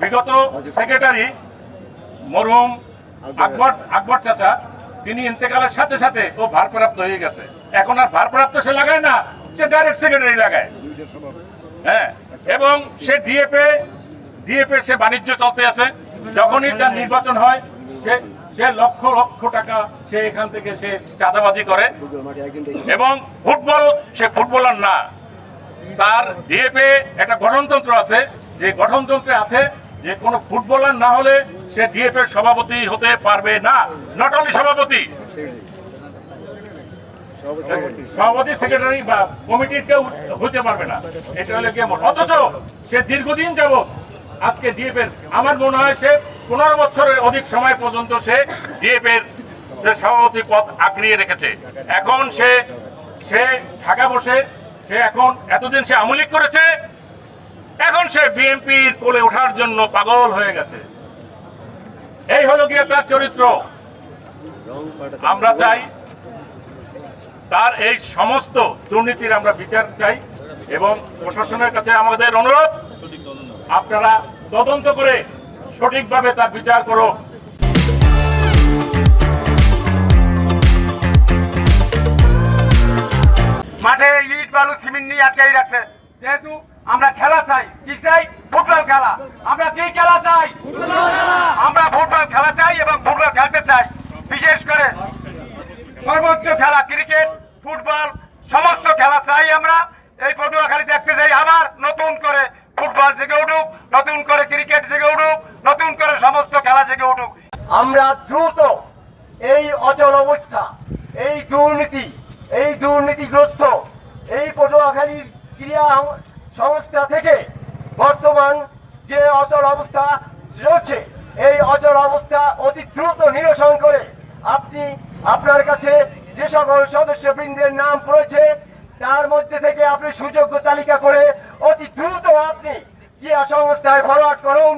বিগত সেক্রেটারি মরহুম আকবর আকবর চাচা, তিনি ইন্তেকালের সাথে সাথে ও ভারপ্রাপ্ত হয়ে গেছে। এখন আর ভারপ্রাপ্ত সে লাগায় না, সে ডাইরেক্ট সেক্রেটারি লাগায়। হ্যাঁ এবং সে ডিএপে ডিএপে সে বাণিজ্য চলতে আছে। যখনই তার নির্বাচন হয়, সে সে লক্ষ লক্ষ টাকা সে এখান থেকে সে চাঁদাবাজি করে। এবং ফুটবল, সে ফুটবলার না। তার ডিএপে একটা গঠনতন্ত্র আছে। যে গঠনতন্ত্রে আছে যে কোনো ফুটবলার না হলে সে ডিএফ এর সভাপতি হতে পারবে না। নট অনলি সভাপতি সভাপতি সেক্রেটারি বা কমিটির কেউ হতে পারবে না। এটা হলে কেমন? অথচ সে দীর্ঘদিন যাব আজকে ডিএফ এর, আমার মনে হয় সে পনেরো বছরের অধিক সময় পর্যন্ত সে ডিএফ এর সভাপতি পদ আঁকড়িয়ে রেখেছে। এখন সে সে ঢাকা বসে, সে এখন এতদিন সে আমলিক করেছে এখন সে বিএনপির কোলে ওঠার জন্য পাগল হয়ে গেছে। এই হলো গিয়ে তার চরিত্র। আমরা চাই তার এই সমস্ত দুর্নীতির আমরা বিচার চাই এবং প্রশাসনের কাছে আমাদের অনুরোধ, আপনারা তদন্ত করে সঠিকভাবে তার বিচার করো। মাঠে ইট, বালু, সিমেন্ট নিয়ে আটকাই রাখছে। যেহেতু আমরা খেলা চাই। কি চাই? ফুটবল খেলা। আমরা কি খেলা চাই? আমরা ফুটবল খেলা চাই এবং ফুটবল খেলতে চাই। বিশেষ করে সর্বোচ্চ খেলা ক্রিকেট, ফুটবল, সমস্ত খেলা চাই আমরা। এই পটুয়াখালী দেখতে চাই আবার নতুন করে ফুটবল জেগে উঠুক, নতুন করে ক্রিকেট জেগে উঠুক, নতুন করে সমস্ত খেলা জেগে উঠুক। আমরা দ্রুত এই অচল অবস্থা, এই দুর্নীতি, এই দুর্নীতিগ্রস্ত, এই পটুয়াখালীর ক্রিয়া সংস্থা থেকে বর্তমান যে অচল অবস্থা রয়েছে, এই অচল অবস্থা অতি দ্রুত নিরসন করে আপনি আপনার কাছে যে সকল সদস্যবৃন্দের নাম পড়েছে, তার মধ্যে থেকে আপনি সুযোগ্য তালিকা করে অতি দ্রুত আপনি ক্রিয়া সংস্থায় ফরওয়ার্ড করুন।